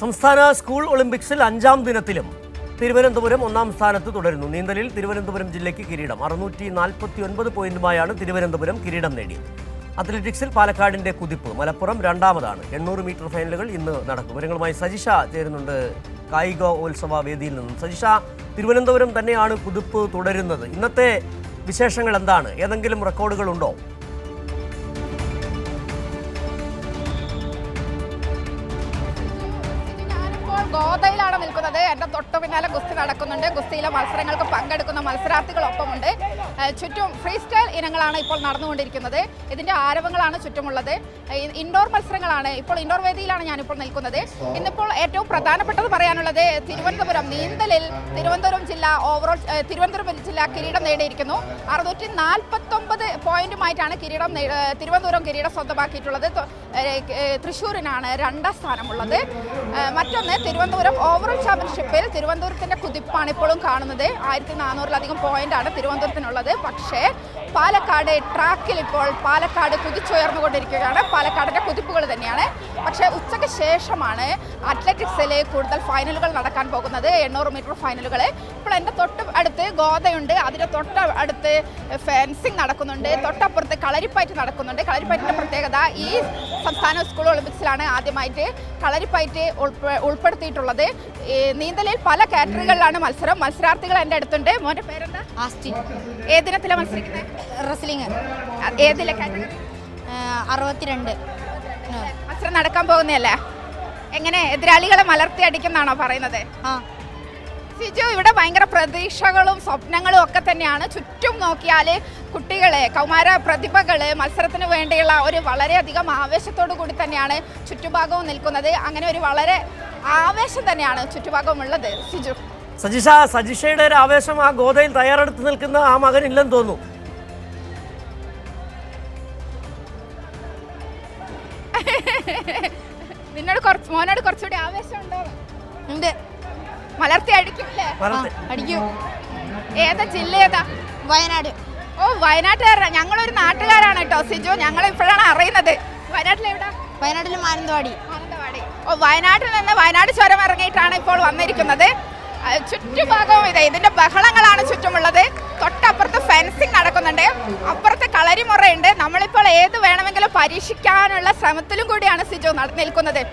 സംസ്ഥാന സ്കൂൾ ഒളിമ്പിക്സിൽ അഞ്ചാം ദിനത്തിലും തിരുവനന്തപുരം ഒന്നാം സ്ഥാനത്ത് തുടരുന്നു. നീന്തലിൽ തിരുവനന്തപുരം ജില്ലയ്ക്ക് കിരീടം. അറുന്നൂറ്റി നാൽപ്പത്തി ഒൻപത് പോയിന്റുമായാണ് തിരുവനന്തപുരം കിരീടം നേടിയത്. അത്ലറ്റിക്സിൽ പാലക്കാടിന്റെ കുതിപ്പ്. മലപ്പുറം രണ്ടാമതാണ്. എണ്ണൂറ് മീറ്റർ ഫൈനലുകൾ ഇന്ന് നടക്കും. വിവരങ്ങളുമായി സജിഷ ചേരുന്നുണ്ട്. കായിക ഉത്സവ വേദിയിൽ നിന്നും. സജിഷ തിരുവനന്തപുരം തന്നെയാണ് കുതിപ്പ് തുടരുന്നത്. ഇന്നത്തെ വിശേഷങ്ങൾ എന്താണ്? ഏതെങ്കിലും റെക്കോർഡുകൾ ഉണ്ടോ? ഞാനിപ്പോൾ ഗോതയിലാണ് നിൽക്കുന്നത്. എന്റെ തൊട്ടു പിന്നാലെ ഗുസ്തി നടക്കുന്നുണ്ട്. ഗുസ്തിയിലെ മത്സരങ്ങൾക്ക് പങ്കെടുക്കുന്ന മത്സരാർത്ഥികളൊപ്പമുണ്ട്. ചുറ്റും ഫ്രീ സ്റ്റൈൽ ഇനങ്ങളാണ് ഇപ്പോൾ നടന്നുകൊണ്ടിരിക്കുന്നത്. ഇതിന്റെ ആരവങ്ങളാണ് ചുറ്റുമുള്ളത്. ഇൻഡോർ മത്സരങ്ങളാണ് ഇപ്പോൾ ഇൻഡോർ വേദിയിലാണ് ഞാനിപ്പോൾ നിൽക്കുന്നത്. ഇന്നിപ്പോൾ ഏറ്റവും പ്രധാനപ്പെട്ടത് പറയാനുള്ളത് തിരുവനന്തപുരം നീന്തലിൽ തിരുവനന്തപുരം ജില്ല ഓവറോൾ തിരുവനന്തപുരം ജില്ല കിരീടം നേടിയിരിക്കുന്നു. അറുന്നൂറ്റി നാൽപ്പത്തൊമ്പത് പോയിന്റുമായിട്ടാണ് കിരീടം തിരുവനന്തപുരം കിരീടം സ്വന്തമാക്കിയിട്ടുള്ളത്. തൃശ്ശൂരിനാണ് രണ്ടാം സ്ഥാനമുള്ളത്. മറ്റൊന്ന് തിരുവനന്തപുരം ഓവറോൾ ചാമ്പ്യൻഷിപ്പിൽ തിരുവനന്തപുരത്തിന്റെ കുതിപ്പാണ് ഇപ്പോഴും കാണുന്നത്. ആയിരത്തി നാനൂറിലധികം പോയിന്റാണ് തിരുവനന്തപുരത്തിനുള്ളത്. പക്ഷേ പാലക്കാട് ട്രാക്കിൽ ഇപ്പോൾ പാലക്കാട് കുതിച്ചുയർന്നുകൊണ്ടിരിക്കുകയാണ്. പാലക്കാടിന്റെ കുതിപ്പുകൾ തന്നെയാണ്. ഉച്ചയ്ക്ക് ശേഷമാണ് അത്ലറ്റിക്സിൽ കൂടുതൽ ഫൈനലുകൾ നടക്കാൻ പോകുന്നത്. എണ്ണൂറ് മീറ്റർ ഫൈനലുകൾ. ഇപ്പോൾ എന്റെ തൊട്ട് അടുത്ത് ഗോതയുണ്ട്. അതിന്റെ തൊട്ട് അടുത്ത് ഫെൻസിങ് നടക്കുന്നുണ്ട്. തൊട്ടപ്പുറത്ത് കളരിപ്പയറ്റ് നടക്കുന്നുണ്ട്. കളരിപ്പയറ്റിന്റെ പ്രത്യേകത ഈ സംസ്ഥാന സ്കൂൾ ഒളിമ്പിക്സിലാണ് ആദ്യമായിട്ട് കളരിപ്പയറ്റ് ഉൾപ്പെ- ഉൾപ്പെടുത്തിയിട്ടുള്ളത്. നീന്തലിൽ പല കാറ്റഗറികളിലാണ് മത്സരം. മത്സരാർത്ഥികൾ എന്റെ അടുത്തുണ്ട്. മോന്റെ പേരെന്താ? ആസ്റ്റിൻ. ഏതിനത്തിലാണ് മത്സരിക്കുന്നത്? റെസ്ലിംഗ്. ഏതിലെ കാറ്റഗറി? അറുപത്തിരണ്ട്. മത്സരം നടക്കാൻ പോകുന്നതല്ലേ? എങ്ങനെ എതിരാളികളെ മലർത്തി അടിക്കുന്നാണോ പറയുന്നത്? സിജു ഇവിടെ ഭയങ്കര പ്രതീക്ഷകളും സ്വപ്നങ്ങളും ഒക്കെ തന്നെയാണ്. ചുറ്റും നോക്കിയാൽ കുട്ടികളെ കൗമാര പ്രതിഭകൾ മത്സരത്തിന് വേണ്ടിയുള്ള ഒരു വളരെയധികം ആവേശത്തോടു കൂടി തന്നെയാണ് ചുറ്റുഭാഗവും നിൽക്കുന്നത്. അങ്ങനെ ഒരു വളരെ ആവേശം തന്നെയാണ് ചുറ്റുഭാഗവും ഉള്ളത് സിജു. സജിഷ സജിഷയുടെ ഒരു ആവേശം ആ ഗോതയിൽ തയ്യാറെടുത്ത് നിൽക്കുന്ന ആ മകൻ ഇല്ലെന്ന് തോന്നുന്നു. നിന്നോട് കുറച്ച് മോനോട് കുറച്ചുകൂടി ആവേശം ഉണ്ടോ? ഉണ്ട്. മലർത്തി അടിക്കില്ലേ അടിക്കും. ഏതാ ജില്ല ഏതാ? വയനാട്. ഓ വയനാട്ടുകാരാ. ഞങ്ങളൊരു നാട്ടുകാരാണ് കേട്ടോ സിജു. ഞങ്ങൾ ഇപ്പോഴാണ് അറിയുന്നത്. വയനാട്ടിൽ എവിടെ? വയനാട്ടിൽ മാനന്തവാടി. മാനന്തവാടി. ഓ വയനാട്ടിൽ നിന്ന് വയനാട് ചുരം ഇറങ്ങിയിട്ടാണ് ഇപ്പോൾ വന്നിരിക്കുന്നത്. ചുറ്റുഭാഗവും ഇത് ഇതിന്റെ ബഹളങ്ങളാണ് പരീക്ഷിക്കാനുള്ള ശ്രമത്തിലും കൂടിയാണ് സിജോ നിൽക്കുന്നത്.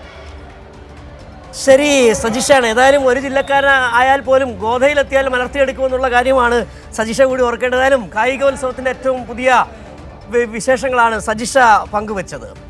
ശരി സജിഷാണ്. ഏതായാലും ഒരു ജില്ലക്കാരൻ ആയാൽ പോലും ഗോതയിലെത്തിയാൽ മലർത്തിയെടുക്കുമെന്നുള്ള കാര്യമാണ് സജിഷ കൂടി ഓർക്കേണ്ടതായാലും കായികോത്സവത്തിന്റെ ഏറ്റവും പുതിയ വിശേഷങ്ങളാണ് സജിഷ പങ്കുവച്ചത്.